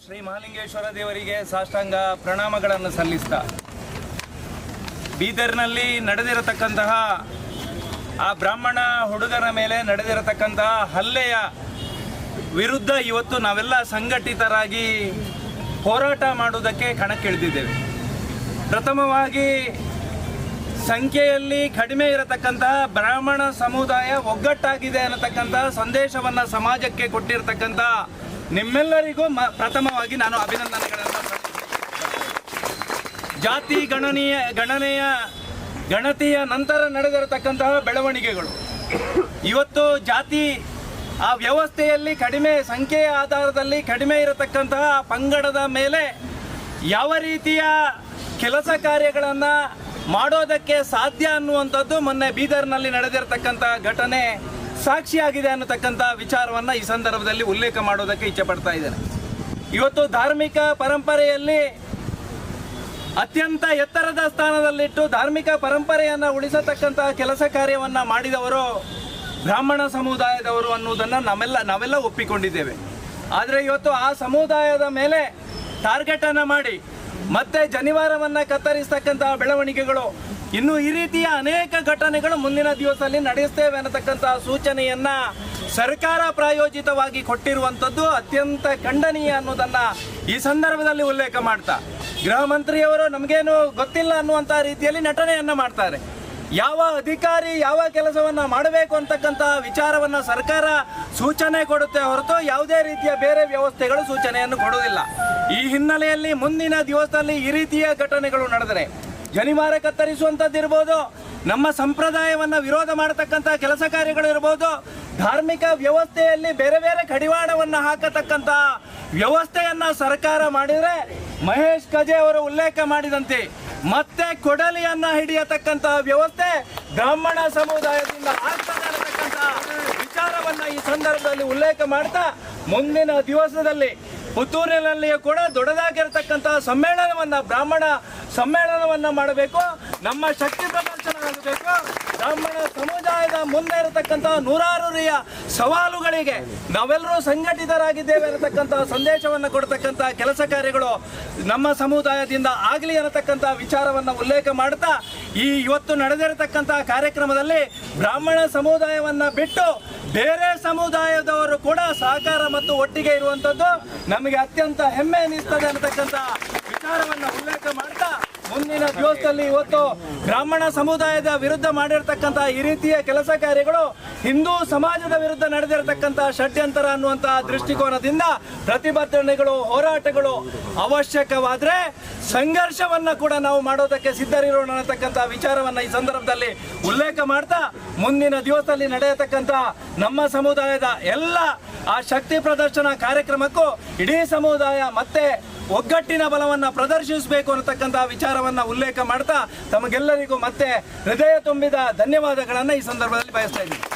ಶ್ರೀ ಮಹಾಲಿಂಗೇಶ್ವರ ದೇವರಿಗೆ ಸಾಷ್ಟಾಂಗ ಪ್ರಣಾಮಗಳನ್ನು ಸಲ್ಲಿಸ್ತಾ. ಬೀದರ್ನಲ್ಲಿ ನಡೆದಿರತಕ್ಕಂತಹ ಆ ಬ್ರಾಹ್ಮಣ ಹುಡುಗರ ಮೇಲೆ ನಡೆದಿರತಕ್ಕಂತಹ ಹಲ್ಲೆಯ ವಿರುದ್ಧ ಇವತ್ತು ನಾವೆಲ್ಲ ಸಂಘಟಿತರಾಗಿ ಹೋರಾಟ ಮಾಡುವುದಕ್ಕೆ ಕಣಕ್ಕಿಳಿದಿದ್ದೇವೆ. ಪ್ರಥಮವಾಗಿ ಸಂಖ್ಯೆಯಲ್ಲಿ ಕಡಿಮೆ ಇರತಕ್ಕಂತಹ ಬ್ರಾಹ್ಮಣ ಸಮುದಾಯ ಒಗ್ಗಟ್ಟಾಗಿದೆ ಅನ್ನತಕ್ಕಂತಹ ಸಂದೇಶವನ್ನು ಸಮಾಜಕ್ಕೆ ಕೊಟ್ಟಿರತಕ್ಕಂತಹ ನಿಮ್ಮೆಲ್ಲರಿಗೂ ಪ್ರಥಮವಾಗಿ ನಾನು ಅಭಿನಂದನೆಗಳನ್ನು. ಜಾತಿ ಗಣನೀಯ, ಗಣನೆಯ, ಗಣತಿಯ ನಂತರ ನಡೆದಿರತಕ್ಕಂತಹ ಬೆಳವಣಿಗೆಗಳು ಇವತ್ತು ಜಾತಿ, ಆ ವ್ಯವಸ್ಥೆಯಲ್ಲಿ ಕಡಿಮೆ ಸಂಖ್ಯೆಯ ಆಧಾರದಲ್ಲಿ ಕಡಿಮೆ ಇರತಕ್ಕಂತಹ ಪಂಗಡದ ಮೇಲೆ ಯಾವ ರೀತಿಯ ಕೆಲಸ ಕಾರ್ಯಗಳನ್ನು ಮಾಡೋದಕ್ಕೆ ಸಾಧ್ಯ ಅನ್ನುವಂಥದ್ದು ಮೊನ್ನೆ ಬೀದರ್ನಲ್ಲಿ ನಡೆದಿರತಕ್ಕಂತಹ ಘಟನೆ ಸಾಕ್ಷಿಯಾಗಿದೆ ಅನ್ನತಕ್ಕಂಥ ವಿಚಾರವನ್ನು ಈ ಸಂದರ್ಭದಲ್ಲಿ ಉಲ್ಲೇಖ ಮಾಡೋದಕ್ಕೆ ಇಚ್ಛೆ ಪಡ್ತಾ ಇದ್ದೇನೆ. ಇವತ್ತು ಧಾರ್ಮಿಕ ಪರಂಪರೆಯಲ್ಲಿ ಅತ್ಯಂತ ಎತ್ತರದ ಸ್ಥಾನದಲ್ಲಿಟ್ಟು ಧಾರ್ಮಿಕ ಪರಂಪರೆಯನ್ನು ಉಳಿಸತಕ್ಕಂತಹ ಕೆಲಸ ಕಾರ್ಯವನ್ನು ಮಾಡಿದವರು ಬ್ರಾಹ್ಮಣ ಸಮುದಾಯದವರು ಅನ್ನುವುದನ್ನು ನಾವೆಲ್ಲ ನಾವೆಲ್ಲ ಒಪ್ಪಿಕೊಂಡಿದ್ದೇವೆ. ಆದರೆ ಇವತ್ತು ಆ ಸಮುದಾಯದ ಮೇಲೆ ಟಾರ್ಗೆಟನ್ನು ಮಾಡಿ ಮತ್ತೆ ಜನಿವಾರವನ್ನು ಕತ್ತರಿಸ್ತಕ್ಕಂತಹ ಬೆಳವಣಿಗೆಗಳು ಇನ್ನು ಈ ರೀತಿಯ ಅನೇಕ ಘಟನೆಗಳು ಮುಂದಿನ ದಿವಸದಲ್ಲಿ ನಡೆಸ್ತೇವೆ ಅನ್ನತಕ್ಕಂತಹ ಸೂಚನೆಯನ್ನ ಸರ್ಕಾರ ಪ್ರಾಯೋಜಿತವಾಗಿ ಕೊಟ್ಟಿರುವಂಥದ್ದು ಅತ್ಯಂತ ಖಂಡನೀಯ ಅನ್ನೋದನ್ನ ಈ ಸಂದರ್ಭದಲ್ಲಿ ಉಲ್ಲೇಖ ಮಾಡ್ತಾ. ಗೃಹ ಮಂತ್ರಿಯವರು ನಮಗೇನು ಗೊತ್ತಿಲ್ಲ ಅನ್ನುವಂಥ ರೀತಿಯಲ್ಲಿ ನಟನೆಯನ್ನ ಮಾಡ್ತಾರೆ. ಯಾವ ಅಧಿಕಾರಿ ಯಾವ ಕೆಲಸವನ್ನ ಮಾಡಬೇಕು ಅಂತಕ್ಕಂತಹ ವಿಚಾರವನ್ನ ಸರ್ಕಾರ ಸೂಚನೆ ಕೊಡುತ್ತೆ ಹೊರತು ಯಾವುದೇ ರೀತಿಯ ಬೇರೆ ವ್ಯವಸ್ಥೆಗಳು ಸೂಚನೆಯನ್ನು ಕೊಡುವುದಿಲ್ಲ. ಈ ಹಿನ್ನೆಲೆಯಲ್ಲಿ ಮುಂದಿನ ದಿವಸದಲ್ಲಿ ಈ ರೀತಿಯ ಘಟನೆಗಳು ನಡೆದರೆ ಜನಿವಾರ ಕತ್ತರಿಸುವಂಥದ್ದು ಇರ್ಬೋದು ನಮ್ಮ ಸಂಪ್ರದಾಯವನ್ನು ವಿರೋಧ ಮಾಡತಕ್ಕಂಥ ಕೆಲಸ ಕಾರ್ಯಗಳು ಇರ್ಬೋದು ಧಾರ್ಮಿಕ ವ್ಯವಸ್ಥೆಯಲ್ಲಿ ಬೇರೆ ಬೇರೆ ಕಡಿವಾಣವನ್ನು ಹಾಕತಕ್ಕಂಥ ವ್ಯವಸ್ಥೆಯನ್ನ ಸರ್ಕಾರ ಮಾಡಿದರೆ ಮಹೇಶ್ ಕಜೆ ಅವರು ಉಲ್ಲೇಖ ಮಾಡಿದಂತೆ ಮತ್ತೆ ಕೊಡಲಿಯನ್ನ ಹಿಡಿಯತಕ್ಕಂತಹ ವ್ಯವಸ್ಥೆ ಬ್ರಾಹ್ಮಣ ಸಮುದಾಯದಿಂದ ಆಗ್ತದೆ ವಿಚಾರವನ್ನ ಈ ಸಂದರ್ಭದಲ್ಲಿ ಉಲ್ಲೇಖ ಮಾಡ್ತಾ ಮುಂದಿನ ದಿವಸದಲ್ಲಿ ಪುತ್ತೂರಿನಲ್ಲಿಯೂ ಕೂಡ ದೊಡ್ಡದಾಗಿರತಕ್ಕಂತಹ ಸಮ್ಮೇಳನವನ್ನ, ಬ್ರಾಹ್ಮಣ ಸಮ್ಮೇಳನವನ್ನ ಮಾಡಬೇಕು. ನಮ್ಮ ಶಕ್ತಿ ಪ್ರದರ್ಶನ ಆಗಬೇಕು ಬ್ರಾಹ್ಮಣ ಸಮುದಾಯದ ಮುಂದೆ ಇರತಕ್ಕಂತಹ ನೂರಾರು ರೀತಿಯ ಸವಾಲುಗಳಿಗೆ ನಾವೆಲ್ಲರೂ ಸಂಘಟಿತರಾಗಿದ್ದೇವೆ ಅನ್ನತಕ್ಕಂತಹ ಸಂದೇಶವನ್ನು ಕೊಡ್ತಕ್ಕಂತಹ ಕೆಲಸ ಕಾರ್ಯಗಳು ನಮ್ಮ ಸಮುದಾಯದಿಂದ ಆಗಲಿ ಅನ್ನತಕ್ಕಂತಹ ವಿಚಾರವನ್ನು ಉಲ್ಲೇಖ ಮಾಡ್ತಾ ಈ ಇವತ್ತು ನಡೆದಿರತಕ್ಕಂತಹ ಕಾರ್ಯಕ್ರಮದಲ್ಲಿ ಬ್ರಾಹ್ಮಣ ಸಮುದಾಯವನ್ನ ಬಿಟ್ಟು ಬೇರೆ ಸಮುದಾಯದವರು ಕೂಡ ಸಹಕಾರ ಮತ್ತು ಒಟ್ಟಿಗೆ ಇರುವಂತದ್ದು ನಮಗೆ ಅತ್ಯಂತ ಹೆಮ್ಮೆ ಅನ್ನಿಸ್ತದೆ ಅನ್ನತಕ್ಕಂಥ ವಿಚಾರವನ್ನು ಉಲ್ಲೇಖ ಮಾಡ್ತಾ ಮುಂದಿನ ದಿವಸದಲ್ಲಿ ಇವತ್ತು ಬ್ರಾಹ್ಮಣ ಸಮುದಾಯದ ವಿರುದ್ಧ ಮಾಡಿರ್ತಕ್ಕಂತಹ ಈ ರೀತಿಯ ಕೆಲಸ ಕಾರ್ಯಗಳು ಹಿಂದೂ ಸಮಾಜದ ವಿರುದ್ಧ ನಡೆದಿರತಕ್ಕಂತಹ ಷಡ್ಯಂತರ ಅನ್ನುವಂತಹ ದೃಷ್ಟಿಕೋನದಿಂದ ಪ್ರತಿಭಟನೆಗಳು, ಹೋರಾಟಗಳು ಅವಶ್ಯಕವಾದ್ರೆ ಸಂಘರ್ಷವನ್ನ ಕೂಡ ನಾವು ಮಾಡೋದಕ್ಕೆ ಸಿದ್ಧರಿರೋಣ ಅನ್ನತಕ್ಕಂಥ ವಿಚಾರವನ್ನ ಈ ಸಂದರ್ಭದಲ್ಲಿ ಉಲ್ಲೇಖ ಮಾಡ್ತಾ ಮುಂದಿನ ದಿವಸದಲ್ಲಿ ನಡೆಯತಕ್ಕಂಥ ನಮ್ಮ ಸಮುದಾಯದ ಎಲ್ಲ ಆ ಶಕ್ತಿ ಪ್ರದರ್ಶನ ಕಾರ್ಯಕ್ರಮಕ್ಕೂ ಇಡೀ ಸಮುದಾಯ ಮತ್ತೆ ಒಗ್ಗಟ್ಟಿನ ಬಲವನ್ನು ಪ್ರದರ್ಶಿಸಬೇಕು ಅನ್ನತಕ್ಕಂಥ ವಿಚಾರವನ್ನ ಉಲ್ಲೇಖ ಮಾಡ್ತಾ ತಮಗೆಲ್ಲರಿಗೂ ಮತ್ತೆ ಹೃದಯ ತುಂಬಿದ ಧನ್ಯವಾದಗಳನ್ನು ಈ ಸಂದರ್ಭದಲ್ಲಿ ಬಯಸ್ತಾ ಇದ್ದೀನಿ.